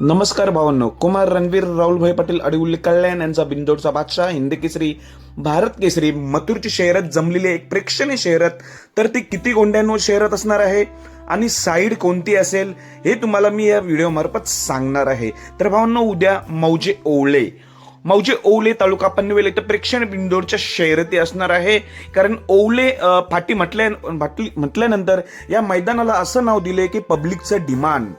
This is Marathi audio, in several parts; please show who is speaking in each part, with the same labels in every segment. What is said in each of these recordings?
Speaker 1: नमस्कार भावांनो कुमार रणवीर राहुलभाई पाटील अडिउल्ली कल्याण यांचा बिंदोडचा बादशाह हिंदी केसरी भारत केसरी मथुरची शहरत जमलेली एक प्रेक्षणीय शहरत. तर ती किती गोंड्यांवर शहरात असणार आहे आणि साईड कोणती असेल हे तुम्हाला मी या व्हिडिओमार्फत सांगणार आहे. तर भावांनो उद्या मौजे ओवळे. मौजे ओवले तालुका पनवेल इथं प्रेक्षण बिंदोडच्या शहरती असणार आहे. कारण ओवले फाटी म्हटल्या म्हटल्यानंतर या मैदानाला असं नाव दिले की पब्लिकचं डिमांड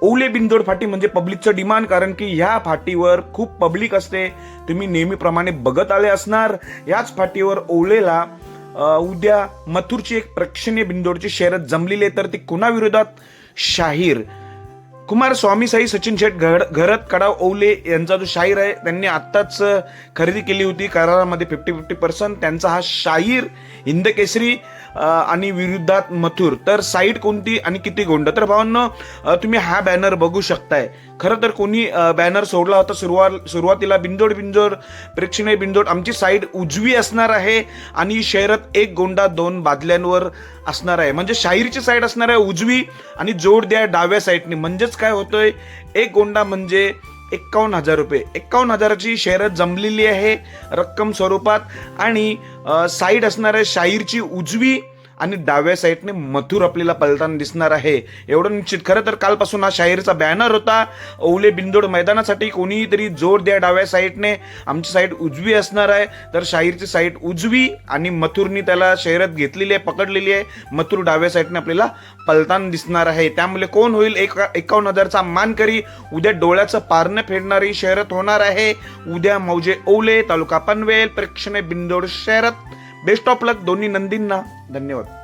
Speaker 1: ओले बिंदोड फाटी म्हणजे पब्लिकचं डिमांड कारण की ह्या फाटीवर खूप पब्लिक असते. तुम्ही नेहमीप्रमाणे बघत आले असणार. याच फाटीवर ओलेला उद्या मथुरची एक प्रेक्षणीय बिंदोडची शर्यत जमलेली आहे तर ती कुणाविरोधात? शाहीर. कुमारस्वामी साई सचिन शेठ घड घरत कडाव ओवले यांचा जो शाहीर आहे त्यांनी आत्ताच खरेदी केली होती करारामध्ये फिफ्टी फिफ्टी पर्सेंट त्यांचा हा शाहीर हिंद केसरी आणि विरुद्धात मथुर. तर साईड कोणती आणि किती गोंड? तर भावांनो तुम्ही हा बॅनर बघू शकताय. खरं तर कोणी बॅनर सोडला होता सुरुवात सुरुवातीला बिंदोड बिंदोड प्रेक्षणीय बिंदोड आमची साईड उजवी असणार आहे आणि शहरात एक गोंडा दोन बादल्यांवर असणार आहे. म्हणजे शाहीरची साईड असणार आहे उजवी आणि जोड द्या डाव्या साईडने म्हणजेच काय होतंय? एक गोंडा म्हणजे एक्कावन्न हजार रुपये. एक्कावन्न हजाराची शेअर जमलेली आहे रक्कम स्वरूपात आणि साईड असणाऱ्या शाहीरची उजवी आणि डाव्या साईडने मथुर आपल्याला पलताना दिसणार आहे. एवढं निश्चित. खरं तर कालपासून हा शाहीरचा बॅनर होता. ओवले बिंदोड मैदानासाठी कोणीतरी जोर द्या डाव्या साईडने. आमची साईड उजवी असणार आहे. तर शाहीरची साईड उजवी आणि मथुरनी त्याला शहरात घेतलेली आहे पकडलेली आहे. मथुर डाव्या साईडने आपल्याला पलताना दिसणार आहे. त्यामुळे कोण होईल? एक एकावन्न हजारचा मानकरी उद्या डोळ्याचं पारणं फेडणारी शहरात होणार आहे. उद्या मौजे ओवले तालुका पनवेल प्रेक्षणे बिंदोड शहरात. बेस्ट ऑफ लक दोन्ही नंदींना धन्यवाद.